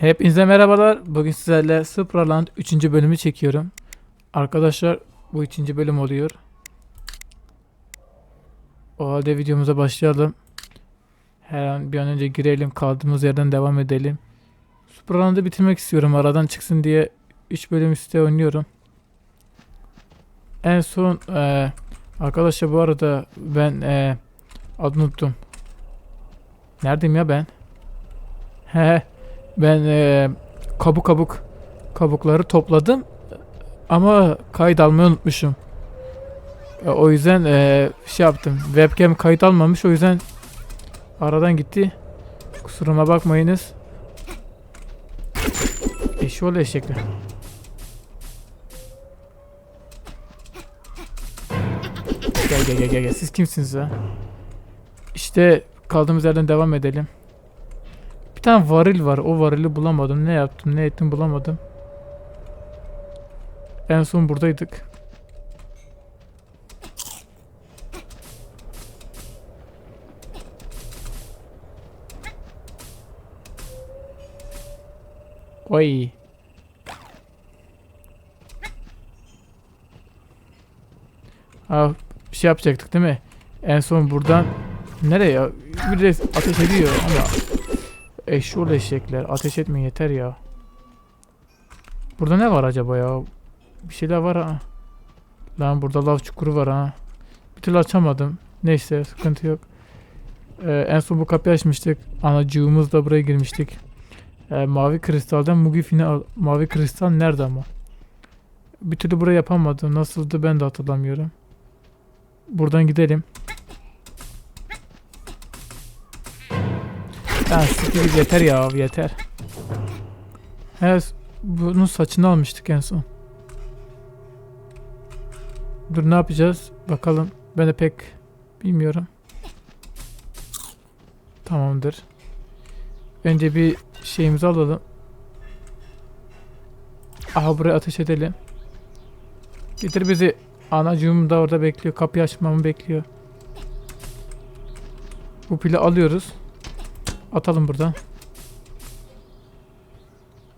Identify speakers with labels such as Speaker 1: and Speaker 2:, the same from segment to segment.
Speaker 1: Hepinize merhabalar. Bugün sizlerle Supraland 3. bölümü çekiyorum. Arkadaşlar bu 3. bölüm oluyor. O halde videomuza başlayalım. Her an bir an önce girelim. Kaldığımız yerden devam edelim. Supraland'ı bitirmek istiyorum. Aradan çıksın diye 3 bölüm üstte oynuyorum. En son e, arkadaşlar bu arada ben e, adını unuttum. Neredeyim ya ben? He ben e, kabuk kabuk kabukları topladım ama kayıt almayı unutmuşum. E, o yüzden e, şey yaptım. Webcam kayıt almamış o yüzden aradan gitti. Kusuruma bakmayınız. Eşi ol eşekler. Gel gel gel gel siz kimsiniz ha? İşte kaldığımız yerden devam edelim. Bir tane varil var. O varili bulamadım. Ne yaptım ne ettim bulamadım. En son buradaydık. Oy. Aa, bir şey yapacaktık değil mi? En son buradan nereye? Bir de ateş ediyor ama Eşşoğlu eşekler. Ateş etmeyin yeter ya. Burada ne var acaba ya? Bir şeyler var ha. Lan burada lav çukuru var ha. Bir türlü açamadım. Neyse sıkıntı yok. Ee, en son bu kapıyı açmıştık. Anacığımızla buraya girmiştik. Ee, mavi kristalden Mugifin'i al. Mavi kristal nerede ama? Bir türlü buraya yapamadım. Nasıldı ben de hatırlamıyorum. Buradan gidelim. Lan siktir yeter ya yeter. Evet bunun saçını almıştık en son. Dur ne yapacağız? Bakalım. Ben de pek bilmiyorum. Tamamdır. Önce bir şeyimizi alalım. Aha buraya ateş edelim. Getir bizi. Anacığım da orada bekliyor. Kapıyı açmamı bekliyor. Bu pili alıyoruz. Atalım burada.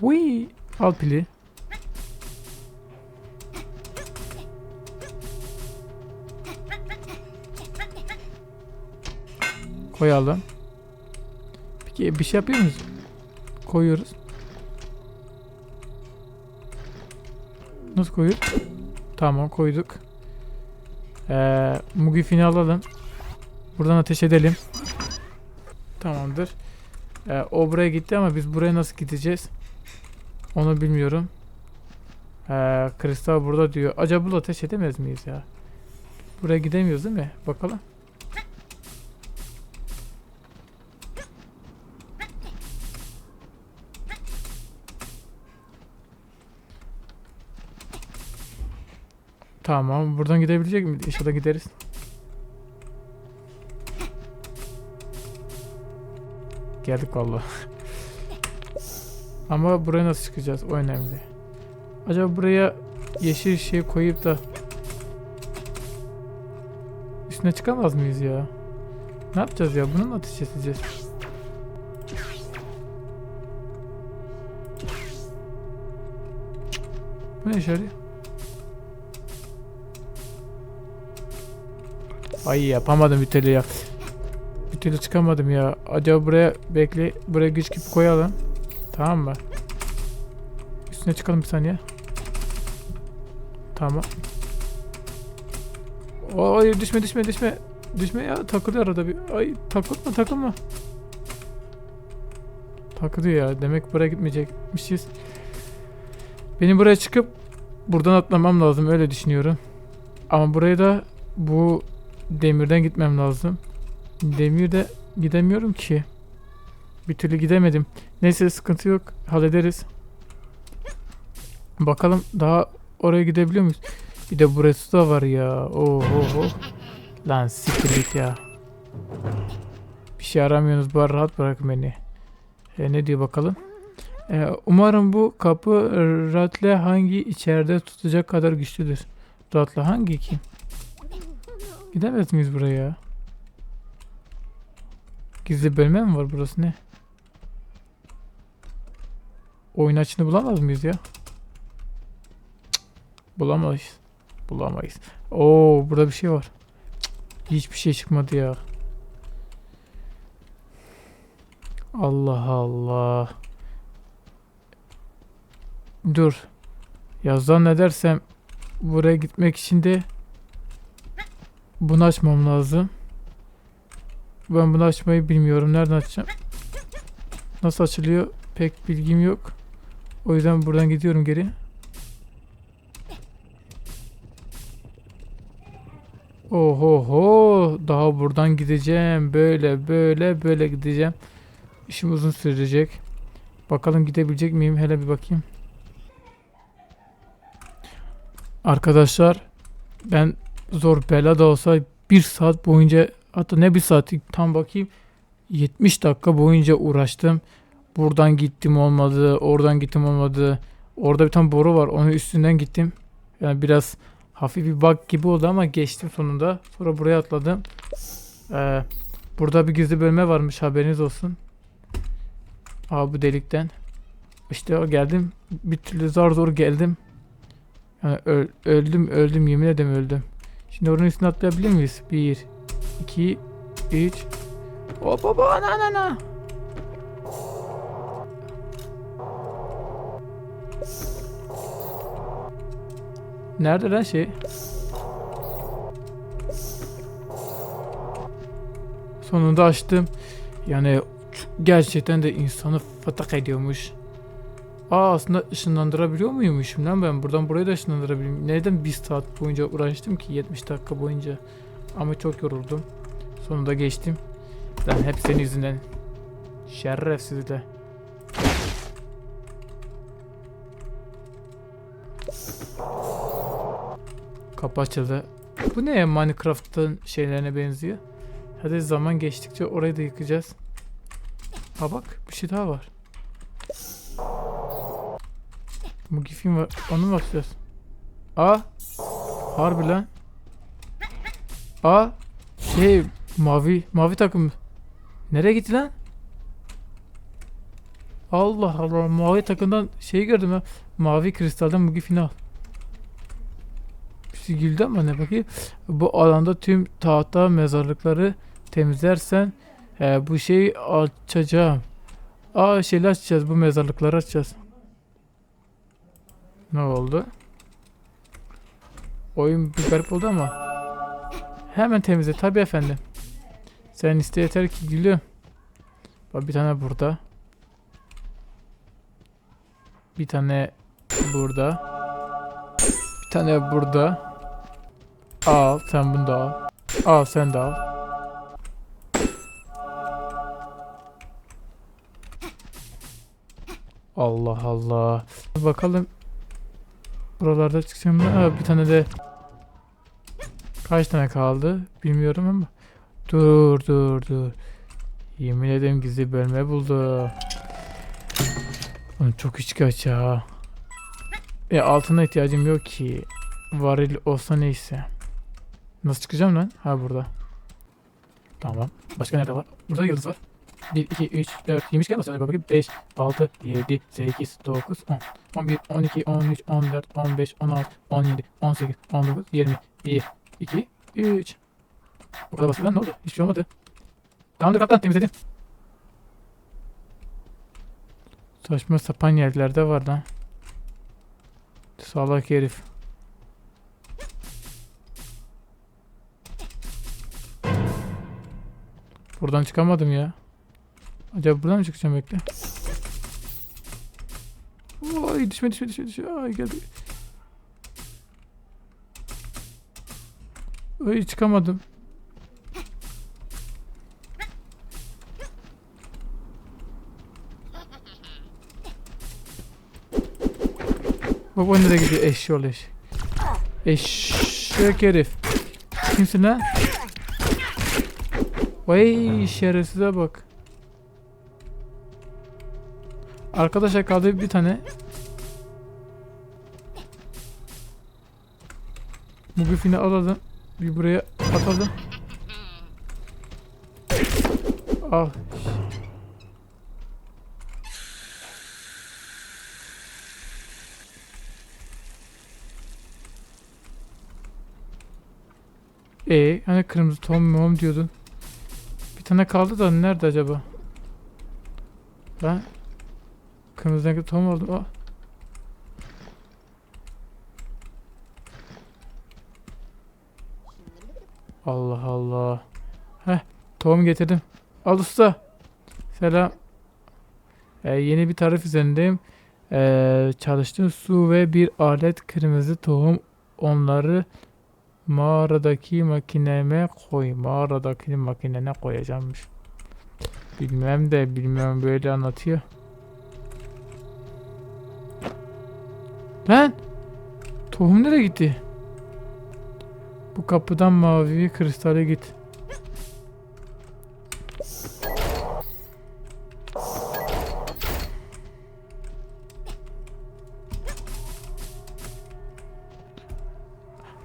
Speaker 1: Uy, al pili. Koyalım. Peki bir şey yapıyor muyuz? Koyuyoruz. Nasıl koyuyor? Tamam koyduk. Ee, Mugifin'i alalım. Buradan ateş edelim. Tamamdır. Ee, o buraya gitti ama biz buraya nasıl gideceğiz? Onu bilmiyorum. Ee, kristal burada diyor. Acaba bu ateş edemez miyiz ya? Buraya gidemiyoruz değil mi? Bakalım. Tamam. Buradan gidebilecek miyiz? İnşallah gideriz. geldik vallahi. Ama buraya nasıl çıkacağız? O önemli. Acaba buraya yeşil şey koyup da üstüne çıkamaz mıyız ya? Ne yapacağız ya? Bunun ateş keseceğiz. Bu ne işareti? Ay yapamadım bir türlü ya türlü çıkamadım ya. Acaba buraya bekle. Buraya güç gibi koyalım. Tamam mı? Üstüne çıkalım bir saniye. Tamam. Ay düşme düşme düşme. Düşme ya takılıyor arada bir. Ay takılma takılma. Takılıyor ya. Demek buraya gitmeyecekmişiz. Benim buraya çıkıp buradan atlamam lazım öyle düşünüyorum. Ama buraya da bu demirden gitmem lazım. Demirde gidemiyorum ki. Bir türlü gidemedim. Neyse sıkıntı yok. Hallederiz. Bakalım daha oraya gidebiliyor muyuz? Bir de burası da var ya. Oho. Lan siktir ya. Bir şey aramıyorsunuz bari rahat bırak beni. E, ne diyor bakalım. E, umarım bu kapı ratle hangi içeride tutacak kadar güçlüdür. Ratle hangi ki? Gidemez miyiz buraya? Gizli bölme mi var burası ne? Oyun açını bulamaz mıyız ya? Bulamayız. Bulamayız. Oo burada bir şey var. Cık. Hiçbir şey çıkmadı ya. Allah Allah. Dur. Yazdan ne dersem buraya gitmek için de bunu açmam lazım. Ben bunu açmayı bilmiyorum. Nereden açacağım? Nasıl açılıyor? Pek bilgim yok. O yüzden buradan gidiyorum geri. Ohoho. Daha buradan gideceğim. Böyle böyle böyle gideceğim. İşim uzun sürecek. Bakalım gidebilecek miyim? Hele bir bakayım. Arkadaşlar ben zor bela da olsa bir saat boyunca hatta ne bir saati tam bakayım 70 dakika boyunca uğraştım. Buradan gittim olmadı, oradan gittim olmadı. Orada bir tane boru var. Onun üstünden gittim. Yani biraz hafif bir bug gibi oldu ama geçtim sonunda. Sonra buraya atladım. Ee, burada bir gizli bölme varmış haberiniz olsun. Aa bu delikten. İşte geldim. Bir türlü zor zor geldim. Yani öl öldüm öldüm yemin ederim öldüm. Şimdi oranın üstüne atlayabilir miyiz? Bir, 2 3 Hop hop ana ana ana. Nerede lan şey? Sonunda açtım. Yani gerçekten de insanı fatak ediyormuş. Aa aslında ışınlandırabiliyor muymuşum lan ben? Buradan buraya da ışınlandırabilirim. Neden bir saat boyunca uğraştım ki 70 dakika boyunca? Ama çok yoruldum. Sonunda geçtim. Ben hep senin yüzünden. de. Kapı açıldı. Bu ne ya Minecraft'ın şeylerine benziyor. Hadi zaman geçtikçe orayı da yıkacağız. Ha bak bir şey daha var. Bu gifim var. Onu mu atacağız? Aa. Harbi lan. A şey mavi mavi takım. Nereye gitti lan? Allah Allah mavi takımdan şey gördüm ya. Mavi kristalden bugün final. Birisi şey güldü ama ne bakayım. Bu alanda tüm tahta mezarlıkları temizlersen e, bu şeyi açacağım. A şeyler açacağız bu mezarlıkları açacağız. Ne oldu? Oyun bir garip oldu ama. Hemen temizle tabi efendim. Sen iste yeter ki gülüm. Bak bir tane burada. Bir tane burada. Bir tane burada. Al sen bunu da al. Al sen de al. Allah Allah. Bakalım. Buralarda çıksam mı? Ha, bir tane de Kaç tane kaldı bilmiyorum ama. Dur dur dur. Yemin ederim gizli bölme buldu. Oğlum çok içkaç ya. E altına ihtiyacım yok ki. Varil olsa neyse. Nasıl çıkacağım lan? Ha burada. Tamam. Başka nerede var? Burada yıldız var. 1, 2, 3, 4, 20 gelmez. Hadi bakayım. 5, 6, 7, 8, 9, 10, 11, 12, 13, 14, 15, 16, 17, 18, 19, 20, 21, 2, 3. Burada basıyor lan ne oldu? Hiçbir şey olmadı. Tamamdır kaptan temizledim. Saçma sapan yerlerde var lan. Salak herif. Buradan çıkamadım ya. Acaba buradan mı çıkacağım bekle. Ay düşme düşme düşme düşme. Ay geldi. Ay çıkamadım. Bak o nereye gidiyor eşşoğlu eşek. Eşek herif. Kimsin lan? Vay şerefsize bak. Arkadaşa kaldı bir tane. Bu güfini alalım. Bir buraya atalım. Ah. E ee, hani kırmızı tom mom diyordun. Bir tane kaldı da nerede acaba? Ben kırmızı renkli tom aldım. Ah. Tohum getirdim. Al usta. Selam. Ee, yeni bir tarif üzerindeyim. Ee, çalıştığım su ve bir alet kırmızı tohum. Onları mağaradaki makineme koy. Mağaradaki makinene koyacağımmış. Bilmem de bilmem böyle anlatıyor. Lan! Tohum nereye gitti? Bu kapıdan mavi kristale git.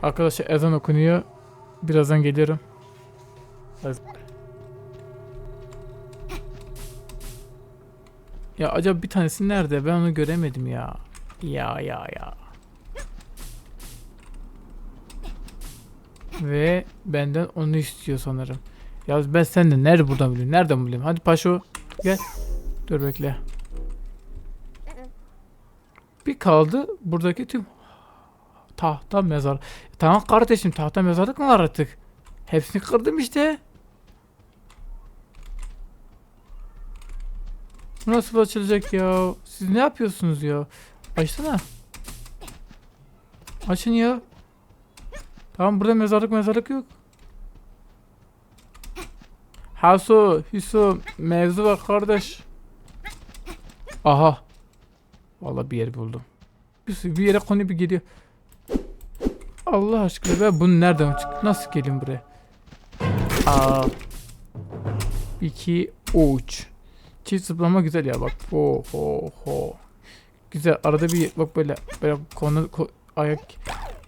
Speaker 1: Arkadaşlar ezan okunuyor. Birazdan geliyorum. Hadi. Ya acaba bir tanesi nerede? Ben onu göremedim ya. Ya ya ya. Ve benden onu istiyor sanırım. Ya ben sen de nerede buradan biliyorum? Nereden biliyorum? Hadi paşo gel. Dur bekle. Bir kaldı buradaki tüm Tahta mezar. E, tamam kardeşim tahta mezarlık mı var artık? Hepsini kırdım işte. Nasıl açılacak ya? Siz ne yapıyorsunuz ya? Açsana. Açın ya. Tamam burada mezarlık mezarlık yok. Hasu, Hüsu mevzu var kardeş. Aha. Vallahi bir yer buldum. Bir, yere konu bir geliyor. Allah aşkına ben bunu nereden çık? Nasıl gelin buraya? Aa. 2 3. Çift zıplama güzel ya bak. Ho ho ho. Güzel arada bir bak böyle böyle konu ko, ayak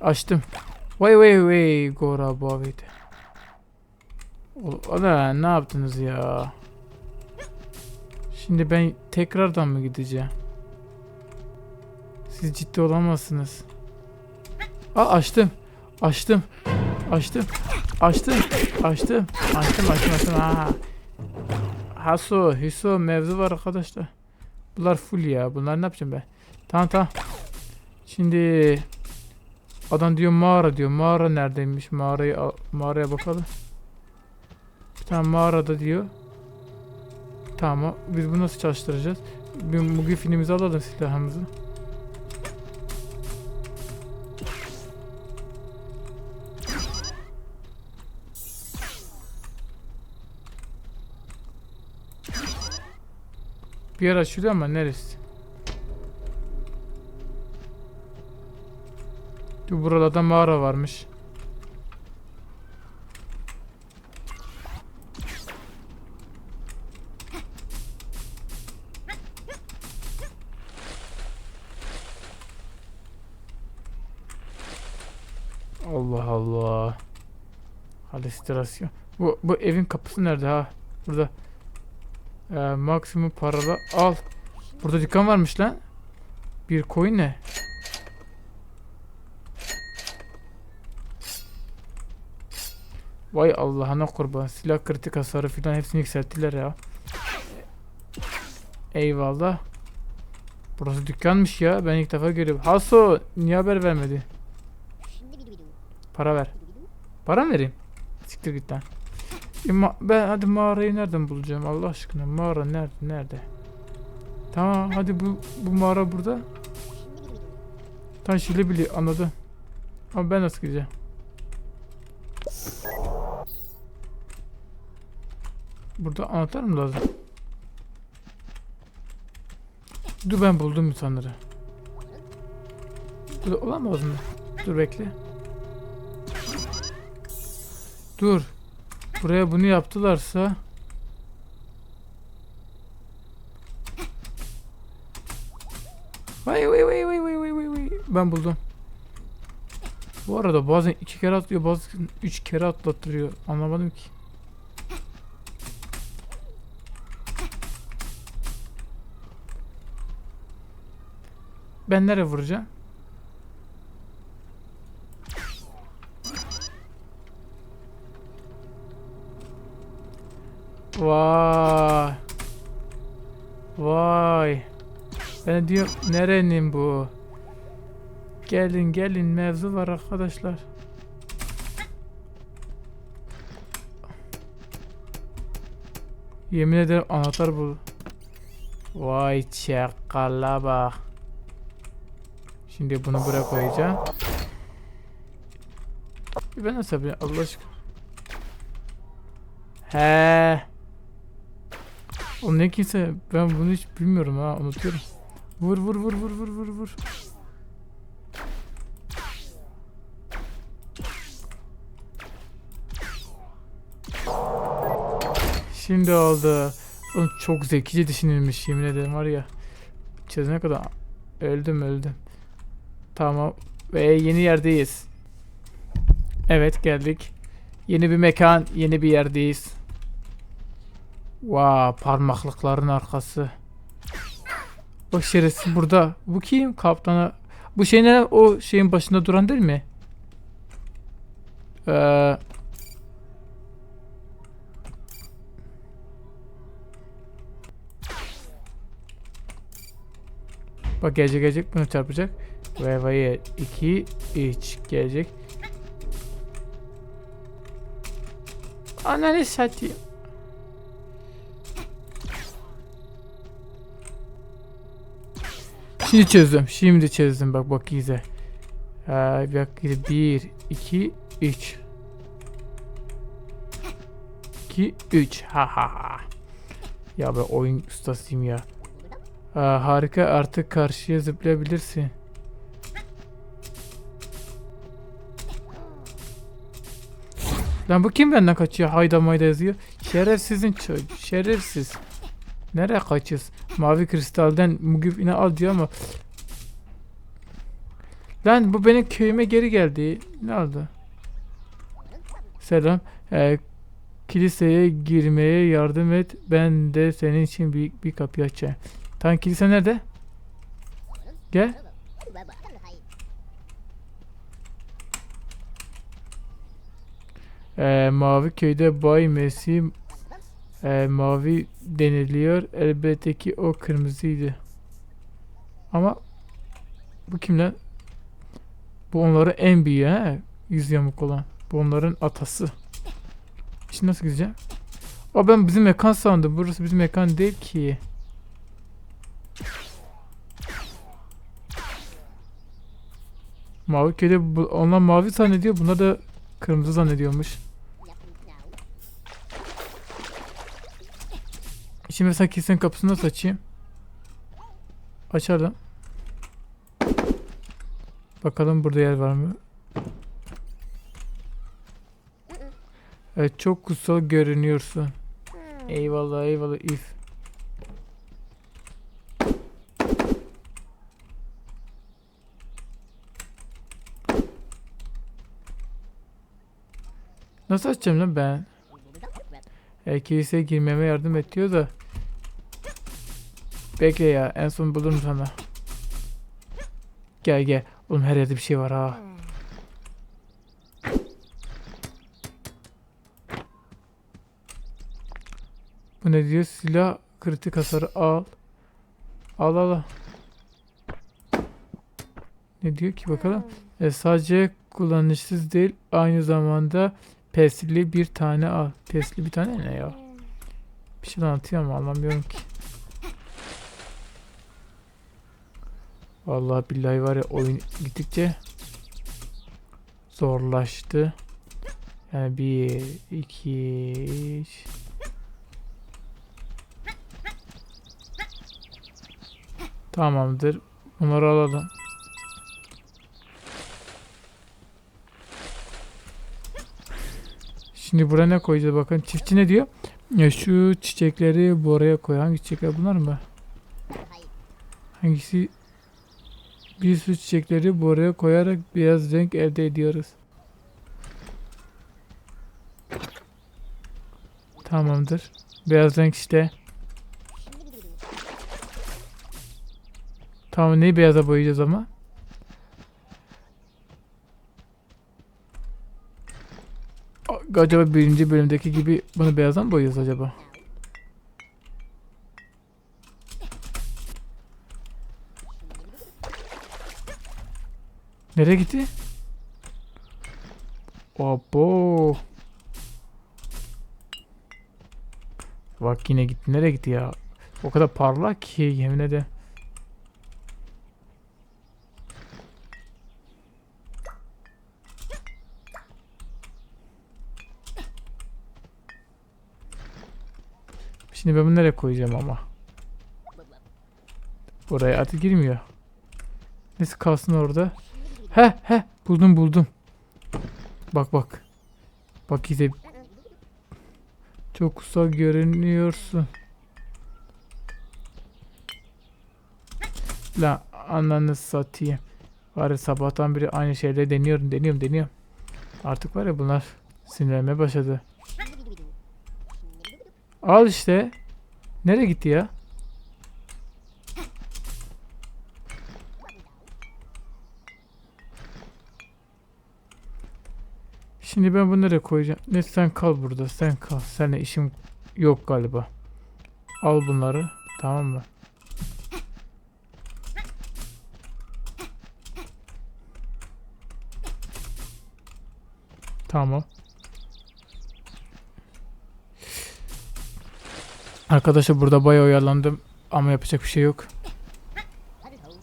Speaker 1: açtım. Vay vay vay Gora Bavit. Ana ne yaptınız ya? Şimdi ben tekrardan mı gideceğim? Siz ciddi olamazsınız. Aa açtım. Açtım. Açtım. Açtım. Açtım. Açtım açtım açtım. Ha. Haso, Hiso mevzu var arkadaşlar. Bunlar full ya. Bunlar ne yapacağım ben? Tamam tamam. Şimdi adam diyor mağara diyor. Mağara neredeymiş? Mağarayı mağaraya bakalım. Bir tane mağarada diyor. Tamam. Biz bunu nasıl çalıştıracağız? Bir, bugün filmimizi alalım silahımızı. Bir yer açılıyor ama neresi? burada da mağara varmış. Allah Allah. Halüsinasyon. Bu bu evin kapısı nerede ha? Burada. Ee, maksimum paralı al. Burada dükkan varmış lan. Bir coin ne? Vay Allah'ına kurban. Silah kritik hasarı filan hepsini yükselttiler ya. Eyvallah. Burası dükkanmış ya. Ben ilk defa görüyorum. Haso niye haber vermedi? Para ver. Para mı vereyim? Siktir git lan. E, ma ben hadi mağarayı nereden bulacağım Allah aşkına mağara nerede nerede? Tamam hadi bu bu mağara burada. Taş ile bili anladım. Ama ben nasıl gideceğim? Burada anahtar mı lazım? Dur ben buldum insanları. Burada olamaz mı? Dur bekle. Dur. Buraya bunu yaptılarsa Vay vay vay vay vay vay vay vay Ben buldum Bu arada bazen iki kere atlıyor bazen üç kere atlattırıyor anlamadım ki Ben nereye vuracağım? Vay. Vay. Ben diyorum nerenin bu? Gelin gelin mevzu var arkadaşlar. Yemin ederim anahtar bu. Vay çakala bak. Şimdi bunu buraya koyacağım. Ben nasıl yapacağım Allah aşkına. He. O ne kimse ben bunu hiç bilmiyorum ha unutuyorum. Vur vur vur vur vur vur vur. Şimdi oldu. Oğlum çok zekice düşünülmüş yemin ederim var ya. Çözene kadar öldüm öldüm. Tamam ve yeni yerdeyiz. Evet geldik. Yeni bir mekan, yeni bir yerdeyiz. Vaa parmaklıkların arkası. Bak şerefsiz burada. Bu kim? Kaptana. Bu şey ne? O şeyin başında duran değil mi? Ee... Bak gelecek gelecek bunu çarpacak. Ve vay 2 3 gelecek. Ananı satayım. Şimdi çözdüm. Şimdi çözdüm. Bak bak güzel. Ee, bak 1, 2, 3. 2, 3. Ha ha ha. Ya ben oyun ustasıyım ya. Ee, harika artık karşıya zıplayabilirsin. Lan bu kim benden kaçıyor? Hayda mayda yazıyor. Şerefsizin çocuğu. Şerefsiz. Nereye kaçıyorsun? Mavi kristalden ine al diyor ama Lan bu benim köyüme geri geldi. Ne oldu? Selam. Ee, kiliseye girmeye yardım et. Ben de senin için bir bir kapı açacağım. Tam kilise nerede? Gel. Ee, Mavi köyde Bay Mesih e, mavi deniliyor. Elbette ki o kırmızıydı. Ama bu kim lan? Bu onların en büyüğü he. Yüz yamuk olan. Bu onların atası. Şimdi nasıl gideceğim? O ben bizim mekan sandım. Burası bizim mekan değil ki. Mavi köyde onlar mavi zannediyor. Bunlar da kırmızı zannediyormuş. Şimdi mesela kilisenin kapısını nasıl açayım? Açalım. Bakalım burada yer var mı? Evet çok kutsal görünüyorsun. Hmm. Eyvallah eyvallah if. Nasıl açacağım lan ben? E, kiliseye girmeme yardım et diyor da. Bekle ya en son bulurum sana. Gel gel. Oğlum her yerde bir şey var ha. Bu ne diyor? Silah kritik hasarı al. Al al. Ne diyor ki bakalım. Hmm. E, sadece kullanışsız değil aynı zamanda pesli bir tane al. Pesli bir tane ne ya? Hmm. Bir şey anlatıyor ama anlamıyorum ki. Vallahi billahi var ya oyun gittikçe zorlaştı. Yani bir, iki, üç. Tamamdır. Bunları alalım. Şimdi buraya ne koyacağız bakın. Çiftçi ne diyor? Ya şu çiçekleri buraya koy. Hangi çiçekler bunlar mı? Hangisi bir sürü çiçekleri buraya koyarak beyaz renk elde ediyoruz. Tamamdır. Beyaz renk işte. Tamam neyi beyaza boyayacağız ama? Acaba birinci bölümdeki gibi bunu beyazdan boyayacağız acaba? Nereye gitti? Opo. Bak yine gitti. Nereye gitti ya? O kadar parlak ki yemin de. Şimdi ben bunu nereye koyacağım ama? Buraya artık girmiyor. Neyse kalsın orada. He he buldum buldum. Bak bak. Bak işte. Çok uzak görünüyorsun. La ananı satayım. Var ya sabahtan beri aynı şeyleri deniyorum deniyorum deniyorum. Artık var ya bunlar sinirlenmeye başladı. Al işte. Nereye gitti ya? Şimdi ben bunları koyacağım. Ne sen kal burada. Sen kal. Seninle işim yok galiba. Al bunları. Tamam mı? Tamam. Arkadaşlar burada bayağı oyalandım ama yapacak bir şey yok.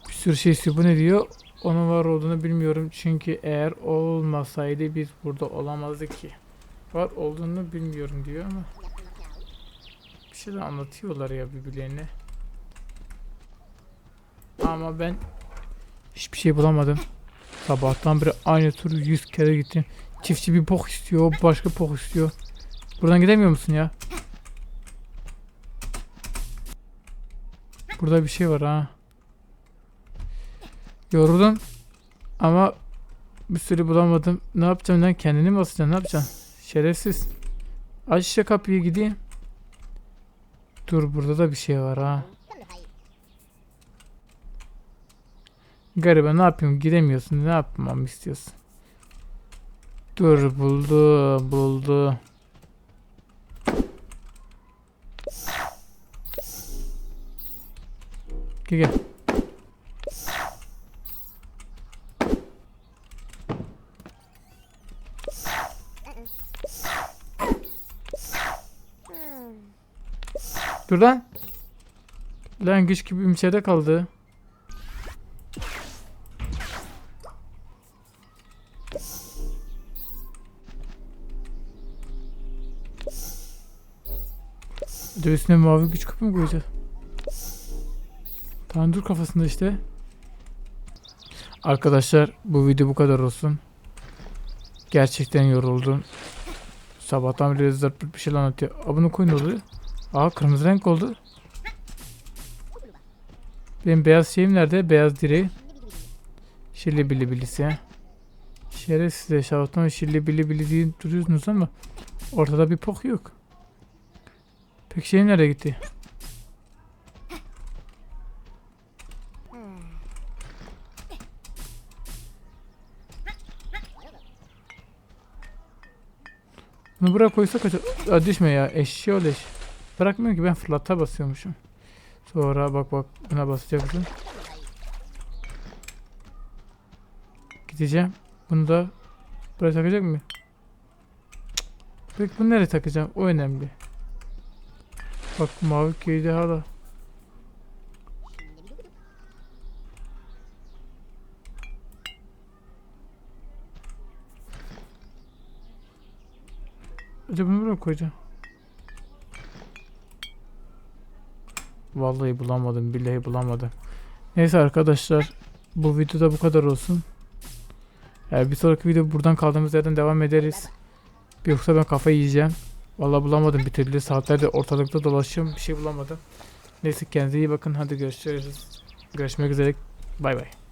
Speaker 1: Bir sürü şey istiyor. Bu ne diyor? onun var olduğunu bilmiyorum. Çünkü eğer olmasaydı biz burada olamazdık ki. Var olduğunu bilmiyorum diyor ama. Bir şey de anlatıyorlar ya birbirlerine. Ama ben hiçbir şey bulamadım. Sabahtan beri aynı tur 100 kere gittim. Çiftçi bir bok istiyor, başka bok istiyor. Buradan gidemiyor musun ya? Burada bir şey var ha. Yoruldum. Ama bir sürü bulamadım. Ne yapacağım lan? Kendini mi basacaksın? Ne yapacaksın? Şerefsiz. Aç şu kapıyı gideyim. Dur burada da bir şey var ha. Gariba ne yapayım? Giremiyorsun. Ne yapmam istiyorsun? Dur buldu. Buldu. Gel gel. Şuradan. Lan güç gibi ümsede kaldı. Bir de üstüne mavi güç küpü mü koyacağız? Tamam dur kafasında işte. Arkadaşlar bu video bu kadar olsun. Gerçekten yoruldum. Sabahtan beri zırt bir şeyler anlatıyor. Abone koyun oluyor. Aa kırmızı renk oldu. Benim beyaz şeyim nerede? Beyaz direği. Şirli bili bilisi. Şerefsiz eşarptan şirli bili bili diye duruyorsunuz ama ortada bir pok yok. Peki şeyim nereye gitti? Bunu buraya koysak acaba... Aa, düşme ya eşşi ol eşşi. Bırakmıyor ki ben fırlata basıyormuşum. Sonra bak bak buna basacaksın. Gideceğim. Bunu da buraya takacak mı? Peki bunu nereye takacağım? O önemli. Bak mavi köyde hala. Acaba bunu buraya koyacağım? Vallahi bulamadım. Billahi bulamadım. Neyse arkadaşlar. Bu videoda bu kadar olsun. Yani ee, bir sonraki video buradan kaldığımız yerden devam ederiz. Yoksa ben kafayı yiyeceğim. Vallahi bulamadım bir türlü. Saatlerde ortalıkta dolaşıyorum. Bir şey bulamadım. Neyse kendinize iyi bakın. Hadi görüşürüz. Görüşmek üzere. Bay bay.